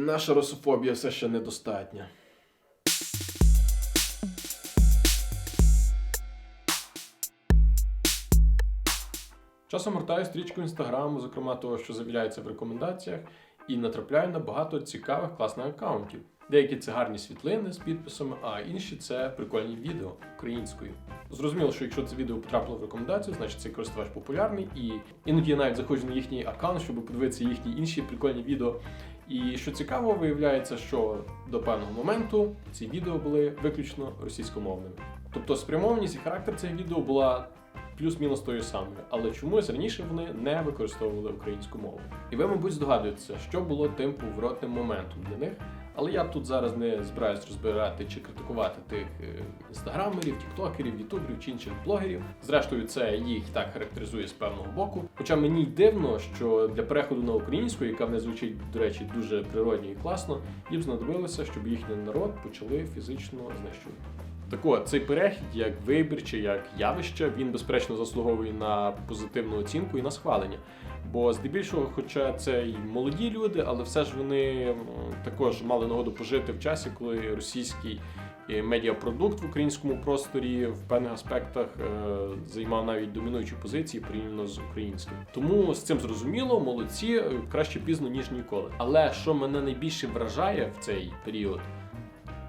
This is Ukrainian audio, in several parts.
Наша русофобія все ще недостатня. Часом гортаю стрічку інстаграму, зокрема того, що завіляється в рекомендаціях, і натрапляю на багато цікавих класних аккаунтів. Деякі це гарні світлини з підписами, а інші це прикольні відео українською. Зрозуміло, що якщо це відео потрапило в рекомендацію, значить цей користувач популярний, і іноді я навіть заходжу на їхній аккаунт, щоб подивитися їхні інші прикольні відео. І що цікаво, виявляється, що до певного моменту ці відео були виключно російськомовними. Тобто спрямованість і характер цих відео була плюс-мінус тою самою, але чомусь раніше вони не використовували українську мову. І ви, мабуть, здогадуєтеся, що було тим поворотним моментом для них. Але я тут зараз не збираюсь розбирати чи критикувати тих е, інстаграмерів, тіктокерів, ютуберів чи інших блогерів. Зрештою, це їх так характеризує з певного боку. Хоча мені дивно, що для переходу на українську, яка в не звучить, до речі, дуже природньо і класно, їм знадобилося, щоб їхній народ почали фізично знищувати. Так от, цей перехід, як вибір чи як явище, він безперечно заслуговує на позитивну оцінку і на схвалення. Бо здебільшого, хоча це й молоді люди, але все ж вони також мали нагоду пожити в часі, коли російський е, медіапродукт в українському просторі в певних аспектах е, займав навіть домінуючі позиції порівняно з українським. Тому з цим зрозуміло, молодці е, краще пізно ніж ніколи. Але що мене найбільше вражає в цей період,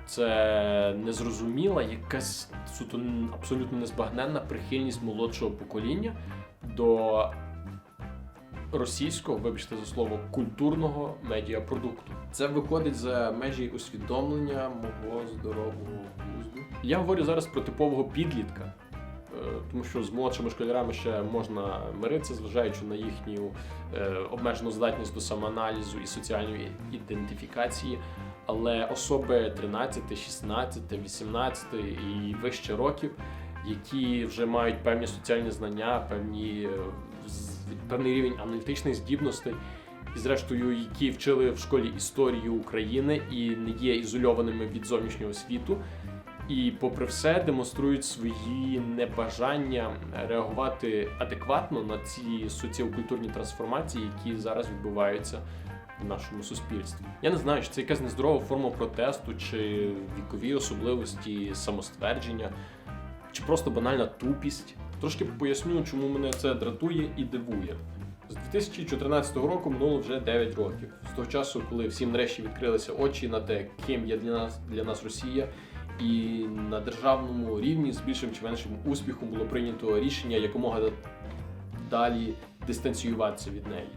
це незрозуміла, якась суто абсолютно незбагненна прихильність молодшого покоління до російського, вибачте за слово, культурного медіапродукту. Це виходить за межі усвідомлення мого здорового глузду. Я говорю зараз про типового підлітка. е, Тому що з молодшими школярами ще можна миритися, зважаючи на їхню е, обмежену здатність до самоаналізу і соціальної ідентифікації. Але особи 13, 16, 18 і вище років, які вже мають певні соціальні знання, певні, е, певний рівень аналітичних здібностей, і зрештою, які вчили в школі історію України і не є ізольованими від зовнішнього світу. І, попри все, демонструють свої небажання реагувати адекватно на ці соціокультурні трансформації, які зараз відбуваються в нашому суспільстві. Я не знаю, чи це якась нездорова форма протесту, чи вікові особливості самоствердження, чи просто банальна тупість. Трошки поясню, чому мене це дратує і дивує. З 2014 року минуло вже 9 років. З того часу, коли всім нарешті відкрилися очі на те, ким є для нас для нас Росія, і на державному рівні з більшим чи меншим успіхом було прийнято рішення якомога далі дистанціюватися від неї.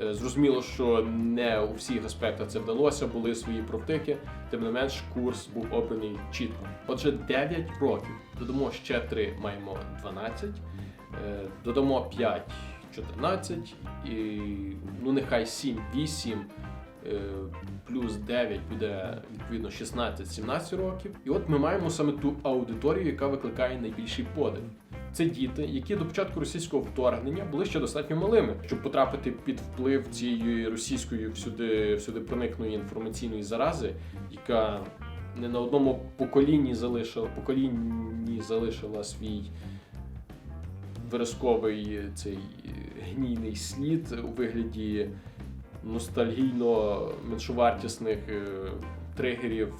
Е, Зрозуміло, що не у всіх аспектах це вдалося, були свої провтики, тим не менш курс був обраний чітко. Отже, 9 років. Додамо ще 3, маємо 12, е, додамо 5, 14, і ну нехай 7, 8, е, плюс 9 буде відповідно 16-17 років. І от ми маємо саме ту аудиторію, яка викликає найбільший подив. Це діти, які до початку російського вторгнення були ще достатньо малими, щоб потрапити під вплив цієї російської всюди, всюди проникної інформаційної зарази, яка не на одному поколінні залишила поколінні залишила свій виразковий цей гнійний слід у вигляді ностальгійно меншовартісних е, тригерів,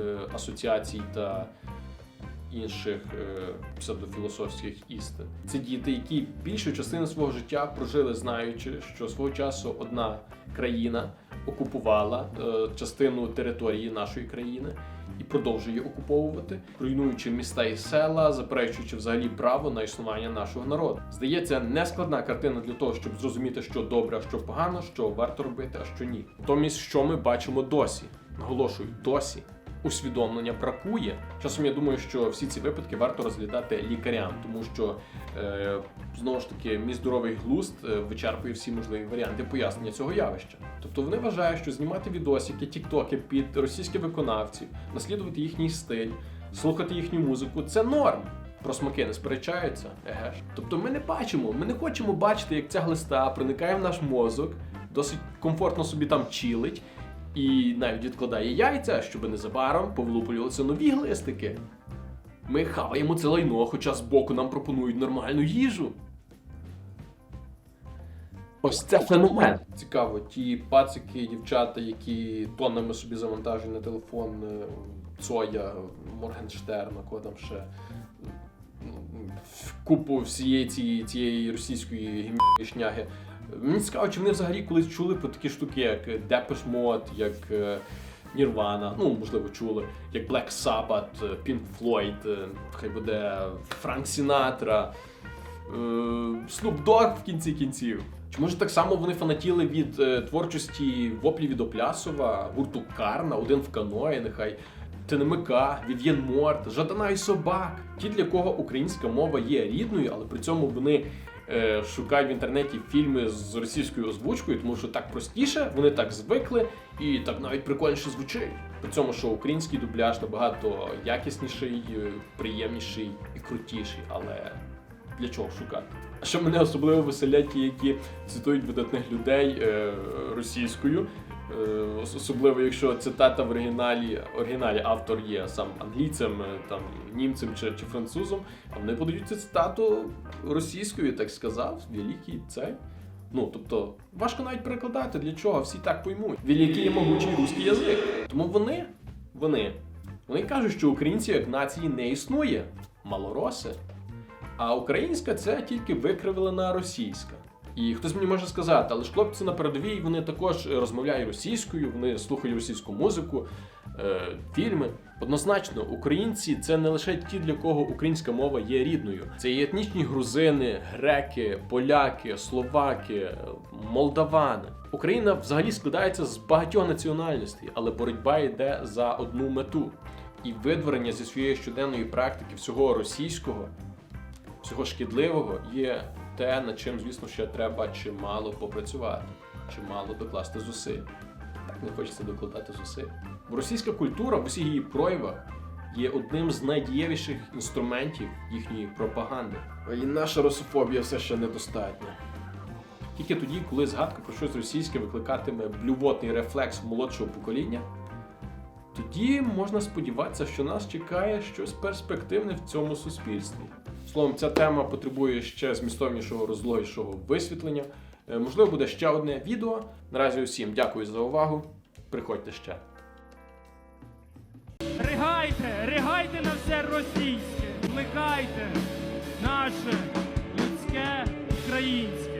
е, асоціацій та інших е, псевдофілософських істин. Це діти, які більшу частину свого життя прожили, знаючи, що свого часу одна країна окупувала е, частину території нашої країни і продовжує окуповувати, руйнуючи міста і села, заперечуючи взагалі право на існування нашого народу. Здається, нескладна картина для того, щоб зрозуміти, що добре, а що погано, що варто робити, а що ні. Натомість, що ми бачимо досі? Наголошую, досі. Усвідомлення бракує. Часом я думаю, що всі ці випадки варто розглядати лікарям, тому що е, знову ж таки мій здоровий глузд е, вичерпує всі можливі варіанти пояснення цього явища. Тобто вони вважають, що знімати відосики, тіктоки під російських виконавців, наслідувати їхній стиль, слухати їхню музику це норм. Про смаки не сперечаються, еге ж. Тобто ми не бачимо, ми не хочемо бачити, як ця глиста проникає в наш мозок, досить комфортно собі там чилить. І навіть відкладає яйця, щоб незабаром повилуплювалися нові глистики. Ми хаваємо це лайно, хоча збоку нам пропонують нормальну їжу. Ось це феномен. Цікаво, ті пацики, дівчата, які тоннами собі завантажують на телефон е, Цоя, Моргенштерна, кого там ще. Купу всієї цієї, російської гімнської шняги. Мені цікаво, чи вони взагалі колись чули про такі штуки, як Depeche Mode, як е, Nirvana, ну можливо чули, як Black Sabbath, е, Pink Floyd, е, хай буде Франк Сінатра, е, Snoop Dogg в кінці кінців. Чи може так само вони фанатіли від е, творчості Воплі від Оплясова, гурту Карна, один в каної, нехай ТНМК, Вів'єн Морт, Жадана і Собак. Ті, для кого українська мова є рідною, але при цьому вони е, шукають в інтернеті фільми з російською озвучкою, тому що так простіше, вони так звикли і так навіть прикольніше звучить. При цьому, що український дубляж набагато якісніший, е, приємніший і крутіший, але для чого шукати? А що мене особливо веселять ті, які цитують видатних людей е, російською. Е, ос- особливо якщо цитата в оригіналі, оригіналі автор є сам англійцем, е, там німцем чи, чи французом, а вони подають цитату російською, так сказав, великий цей. Ну, тобто, важко навіть перекладати, для чого всі так поймуть. Великий і могучий русський язик. Тому вони, вони, вони кажуть, що українці як нації не існує. Малороси. А українська це тільки викривлена російська. І хтось мені може сказати, але ж хлопці на передовій вони також розмовляють російською, вони слухають російську музику, е, фільми. Однозначно, українці це не лише ті, для кого українська мова є рідною. Це і етнічні грузини, греки, поляки, словаки, молдавани. Україна взагалі складається з багатьох національностей, але боротьба йде за одну мету. І видворення зі своєї щоденної практики всього російського всього шкідливого є те, над чим, звісно, ще треба чимало попрацювати, чимало докласти зусиль. Так не хочеться докладати зусиль. Російська культура в усіх її проявах є одним з найдієвіших інструментів їхньої пропаганди. І наша русофобія все ще недостатня. Тільки тоді, коли згадка про щось російське викликатиме блювотний рефлекс молодшого покоління, тоді можна сподіватися, що нас чекає щось перспективне в цьому суспільстві. Словом, ця тема потребує ще змістовнішого розлогішого висвітлення. Е, Можливо, буде ще одне відео. Наразі усім дякую за увагу. Приходьте ще. Ригайте, ригайте на все російське, вмикайте наше людське українське.